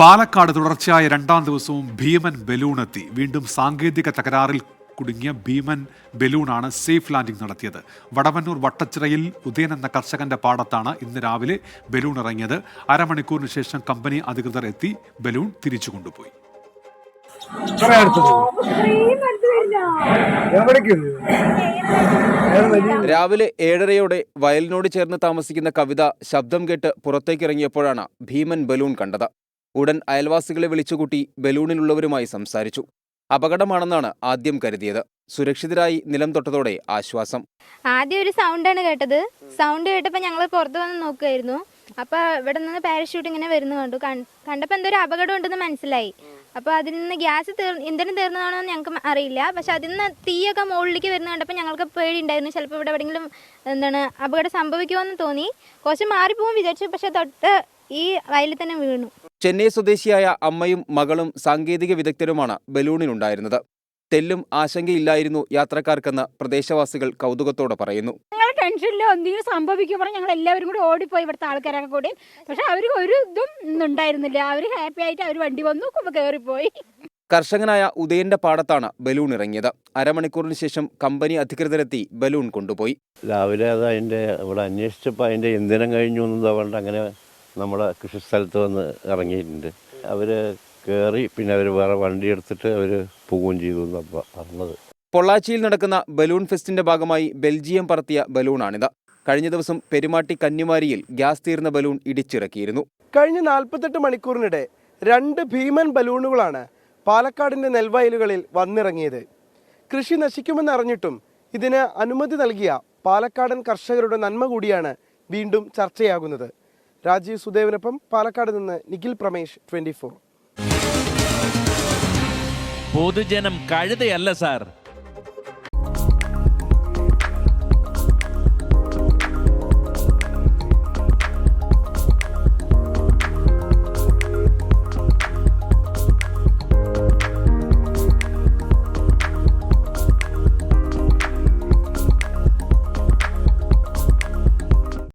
പാലക്കാട് തുടർച്ചയായ രണ്ടാം ദിവസവും ഭീമൻ ബലൂണെത്തി. വീണ്ടും സാങ്കേതിക തകരാറിൽ കുടുങ്ങിയ ഭീമൻ ബലൂണാണ് സേഫ് ലാൻഡിംഗ് നടത്തിയത്. വടവന്നൂർ വട്ടച്ചിറയിൽ ഉദയൻ എന്ന കർഷകന്റെ പാടത്താണ് ഇന്ന് രാവിലെ ബലൂൺ ഇറങ്ങിയത്. അരമണിക്കൂറിന് ശേഷം കമ്പനി അധികൃതർ എത്തി ബലൂൺ തിരിച്ചു കൊണ്ടുപോയി. രാവിലെ ഏഴരയോടെ വയലിനോട് ചേർന്ന് താമസിക്കുന്ന കവിത ശബ്ദം കേട്ട് പുറത്തേക്കിറങ്ങിയപ്പോഴാണ് ഭീമൻ ബലൂൺ കണ്ടത്. ഉടൻ അയൽവാസികളെ വിളിച്ചുകൂട്ടി ബലൂണിലുള്ളവരുമായി സംസാരിച്ചു. അപകടമാണെന്നാണ് ആദ്യം കരുതിയത്. സുരക്ഷിതരായി നിലം തൊട്ടതോടെ ആശ്വാസം. ആദ്യം ഒരു സൗണ്ടാണ് കേട്ടത്. സൗണ്ട് കേട്ടപ്പോൾ ഞങ്ങൾ പുറത്ത് വന്ന് നോക്കുമായിരുന്നു അപ്പോൾ ഇവിടെ നിന്ന് പാരഷൂട്ട് ഇങ്ങനെ വരുന്നു കണ്ടു. കണ്ടപ്പോ കണ്ടപ്പോൾ എന്തോ ഒരു അപകടം ഉണ്ടെന്ന് മനസ്സിലായി. അപ്പോൾ അതിൽ നിന്ന് ഗ്യാസ് ഇന്ധനം തീർന്നതാണോ ഞങ്ങൾക്ക് അറിയില്ല. പക്ഷെ അതിൽ നിന്ന് തീയൊക്കെ മുകളിലേക്ക് വരുന്ന കണ്ടപ്പോൾ ഞങ്ങൾക്ക് പേടിയുണ്ടായിരുന്നു. ചിലപ്പോൾ ഇവിടെ എവിടെയെങ്കിലും എന്താണ് അപകടം സംഭവിക്കുമോ എന്ന് തോന്നി. കുറച്ച് മാറിപ്പോകും വിചാരിച്ചു. പക്ഷെ തൊട്ട് ഈ വയലിൽ തന്നെ വീണു. ചെന്നൈ സ്വദേശിയായ അമ്മയും മകളും സാങ്കേതിക വിദഗ്ധരുമാണ് ബലൂണിലുണ്ടായിരുന്നത്. തെല്ലും ആശങ്കയില്ലായിരുന്നു യാത്രക്കാർക്കെന്ന് പ്രദേശവാസികൾ കൗതുകത്തോടെ പറയുന്നു. ഞങ്ങൾ ടെൻഷനില്ല എന്തെങ്കിലും സംഭവിക്കുമ്പോൾ ഞങ്ങൾ എല്ലാവരും കൂടി ഓടിപ്പോയി ഇവിടുത്തെ ആൾക്കാരൊക്കെ കൂടി. പക്ഷെ അവർ ഒരു ഇതും ഉണ്ടായിരുന്നില്ല. അവർ ഹാപ്പി ആയിട്ട് അവർ വണ്ടി വന്നു കയറിപ്പോയി കർഷകനായ ഉദയന്റെ പാടത്താണ് ബലൂൺ ഇറങ്ങിയത്. അരമണിക്കൂറിന് ശേഷം കമ്പനി അധികൃതരെത്തി ബലൂൺ കൊണ്ടുപോയി. രാവിലെ അത് അതിന്റെ ഇവിടെ അന്വേഷിച്ചപ്പോൾ അതിന്റെ ഇന്ധനം കഴിഞ്ഞു എന്നത് പറഞ്ഞിട്ട് അങ്ങനെ നമ്മുടെ കൃഷി സ്ഥലത്ത് വന്ന് ഇറങ്ങിയിട്ടുണ്ട്. അവർ കയറി പിന്നെ അവർ വേറെ വണ്ടി എടുത്തിട്ട് അവർ പോവുകയും ചെയ്തു എന്നാണ് പറഞ്ഞത്. പൊള്ളാച്ചിയിൽ നടക്കുന്ന ബലൂൺ ഫെസ്റ്റിന്റെ ഭാഗമായി ബെൽജിയം പറത്തിയ ബലൂണാണിത്. കഴിഞ്ഞ ദിവസം പെരുമാട്ടി കന്നിമാരിയിൽ ഗ്യാസ് തീർന്ന ബലൂൺ ഇടിച്ചിറക്കിയിരുന്നു. കഴിഞ്ഞ നാൽപ്പത്തെട്ട് മണിക്കൂറിനിടെ രണ്ട് ഭീമൻ ബലൂണുകളാണ് പാലക്കാടിന്റെ നെൽവയലുകളിൽ വന്നിറങ്ങിയത്. കൃഷി നശിക്കുമെന്നറിഞ്ഞിട്ടും ഇതിന് അനുമതി നൽകിയ പാലക്കാടൻ കർഷകരുടെ നന്മ കൂടിയാണ് വീണ്ടും ചർച്ചയാകുന്നത്. രാജീവ് സുദേവിനൊപ്പം പാലക്കാട് നിന്ന് നിഖിൽ പ്രമേഷ് ട്വന്റി ഫോർ. പൊതുജനം കഴുതയല്ല സാർ.